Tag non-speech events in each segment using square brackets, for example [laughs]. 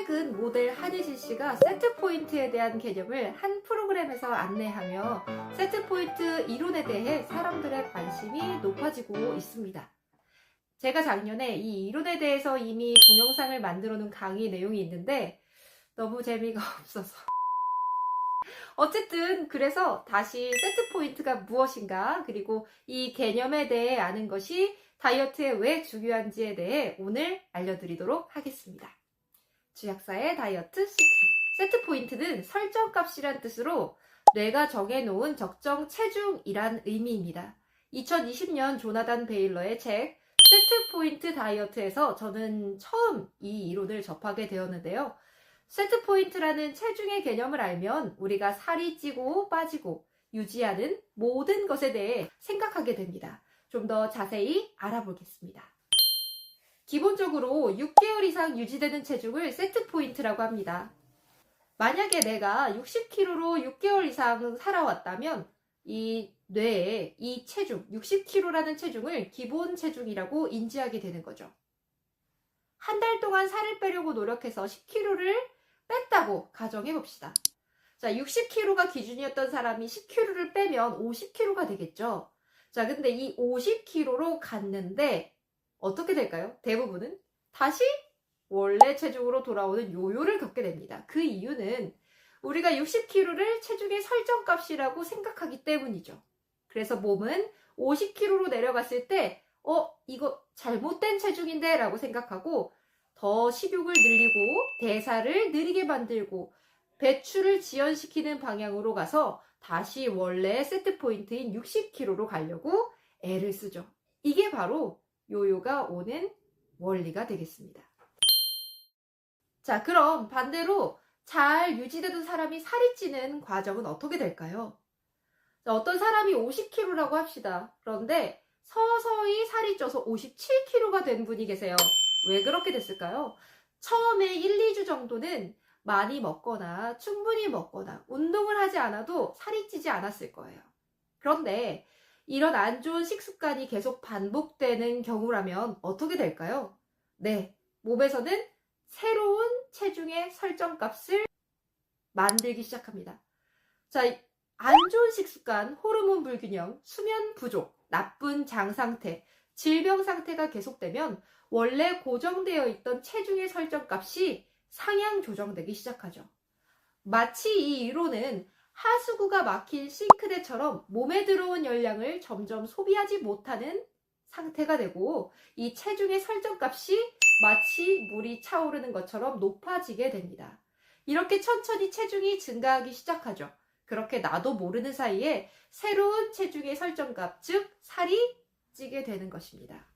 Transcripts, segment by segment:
최근 모델 한혜진 씨가 세트 포인트에 대한 개념을 한 프로그램에서 안내하며 세트 포인트 이론에 대해 사람들의 관심이 높아지고 있습니다. 제가 작년에 이 이론에 대해서 이미 동영상을 만들어 놓은 강의 내용이 있는데 너무 재미가 [laughs] 없어서 어쨌든 그래서 다시 세트 포인트가 무엇인가 그리고 이 개념에 대해 아는 것이 다이어트에 왜 중요한지에 대해 오늘 알려드리도록 하겠습니다. 주약사의 다이어트 시크릿. 세트 포인트는 설정값이란 뜻으로 뇌가 정해놓은 적정 체중이란 의미입니다. 2020년 조나단 베일러의 책 세트 포인트 다이어트에서 저는 처음 이 이론을 접하게 되었는데요. 세트 포인트라는 체중의 개념을 알면 우리가 살이 찌고 빠지고 유지하는 모든 것에 대해 생각하게 됩니다. 좀 더 자세히 알아보겠습니다. 기본적으로 6개월 이상 유지되는 체중을 세트 포인트라고 합니다. 만약에 내가 60kg로 6개월 이상 살아왔다면 이 뇌에 이 체중, 60kg라는 체중을 기본 체중이라고 인지하게 되는 거죠. 한 달 동안 살을 빼려고 노력해서 10kg를 뺐다고 가정해 봅시다. 자, 60kg가 기준이었던 사람이 10kg를 빼면 50kg가 되겠죠. 자, 근데 이 50kg로 갔는데 어떻게 될까요? 대부분은 다시 원래 체중으로 돌아오는 요요를 겪게 됩니다. 그 이유는 우리가 60kg를 체중의 설정값이라고 생각하기 때문이죠. 그래서 몸은 50kg로 내려갔을 때, 어, 이거 잘못된 체중인데? 라고 생각하고 더 식욕을 늘리고 대사를 느리게 만들고 배출을 지연시키는 방향으로 가서 다시 원래 세트 포인트인 60kg로 가려고 애를 쓰죠. 이게 바로 요요가 오는 원리가 되겠습니다. 자, 그럼 반대로 잘 유지되던 사람이 살이 찌는 과정은 어떻게 될까요? 자, 어떤 사람이 50kg라고 합시다. 그런데 서서히 살이 쪄서 57kg가 된 분이 계세요. 왜 그렇게 됐을까요? 처음에 1, 2주 정도는 많이 먹거나 충분히 먹거나 운동을 하지 않아도 살이 찌지 않았을 거예요. 그런데 이런 안 좋은 식습관이 계속 반복되는 경우라면 어떻게 될까요? 네, 몸에서는 새로운 체중의 설정값을 만들기 시작합니다. 자, 안 좋은 식습관, 호르몬 불균형, 수면 부족, 나쁜 장 상태, 질병 상태가 계속되면 원래 고정되어 있던 체중의 설정값이 상향 조정되기 시작하죠. 마치 이 이론은 하수구가 막힌 싱크대처럼 몸에 들어온 열량을 점점 소비하지 못하는 상태가 되고 이 체중의 설정값이 마치 물이 차오르는 것처럼 높아지게 됩니다. 이렇게 천천히 체중이 증가하기 시작하죠. 그렇게 나도 모르는 사이에 새로운 체중의 설정값, 즉 살이 찌게 되는 것입니다.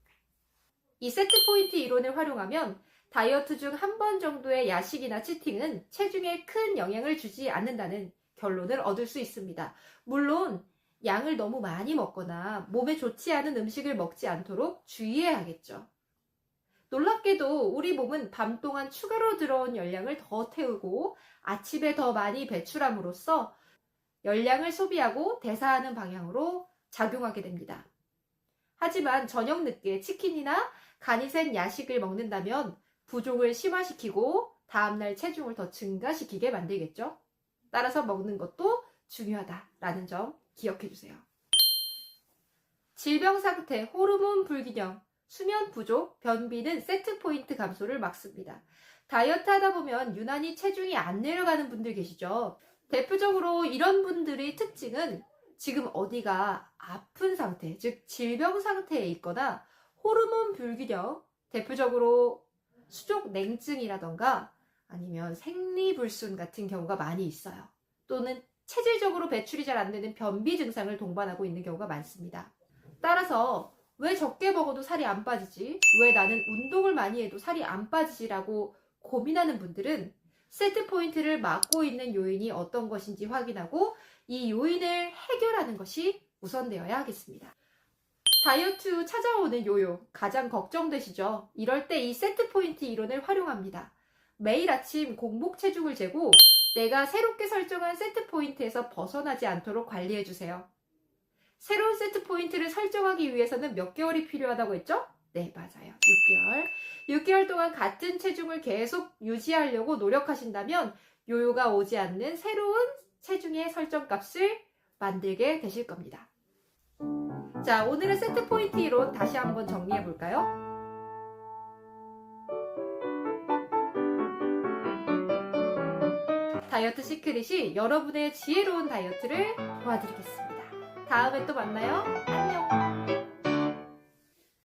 이 세트 포인트 이론을 활용하면 다이어트 중 한 번 정도의 야식이나 치팅은 체중에 큰 영향을 주지 않는다는 결론을 얻을 수 있습니다. 물론 양을 너무 많이 먹거나 몸에 좋지 않은 음식을 먹지 않도록 주의해야겠죠. 놀랍게도 우리 몸은 밤 동안 추가로 들어온 열량을 더 태우고 아침에 더 많이 배출함으로써 열량을 소비하고 대사하는 방향으로 작용하게 됩니다. 하지만 저녁 늦게 치킨이나 간이 센 야식을 먹는다면 부족을 심화시키고 다음날 체중을 더 증가시키게 만들겠죠. 따라서 먹는 것도 중요하다라는 점 기억해 주세요. 질병 상태, 호르몬 불균형, 수면 부족, 변비는 세트 포인트 감소를 막습니다. 다이어트 하다 보면 유난히 체중이 안 내려가는 분들 계시죠? 대표적으로 이런 분들의 특징은 지금 어디가 아픈 상태, 즉 질병 상태에 있거나 호르몬 불균형, 대표적으로 수족 냉증이라던가 아니면 생리불순 같은 경우가 많이 있어요. 또는 체질적으로 배출이 잘 안 되는 변비 증상을 동반하고 있는 경우가 많습니다. 따라서 왜 적게 먹어도 살이 안 빠지지? 왜 나는 운동을 많이 해도 살이 안 빠지지라고 고민하는 분들은 세트 포인트를 막고 있는 요인이 어떤 것인지 확인하고 이 요인을 해결하는 것이 우선되어야 하겠습니다. 다이어트 후 찾아오는 요요 가장 걱정되시죠? 이럴 때 이 세트 포인트 이론을 활용합니다. 매일 아침 공복 체중을 재고 내가 새롭게 설정한 세트 포인트에서 벗어나지 않도록 관리해 주세요. 새로운 세트 포인트를 설정하기 위해서는 몇 개월이 필요하다고 했죠? 네, 맞아요. 6개월. 6개월 동안 같은 체중을 계속 유지하려고 노력하신다면 요요가 오지 않는 새로운 체중의 설정 값을 만들게 되실 겁니다. 자, 오늘의 세트 포인트 이론 다시 한번 정리해 볼까요? 다이어트 시크릿이 여러분의 지혜로운 다이어트를 도와드리겠습니다. 다음에 또 만나요. 안녕!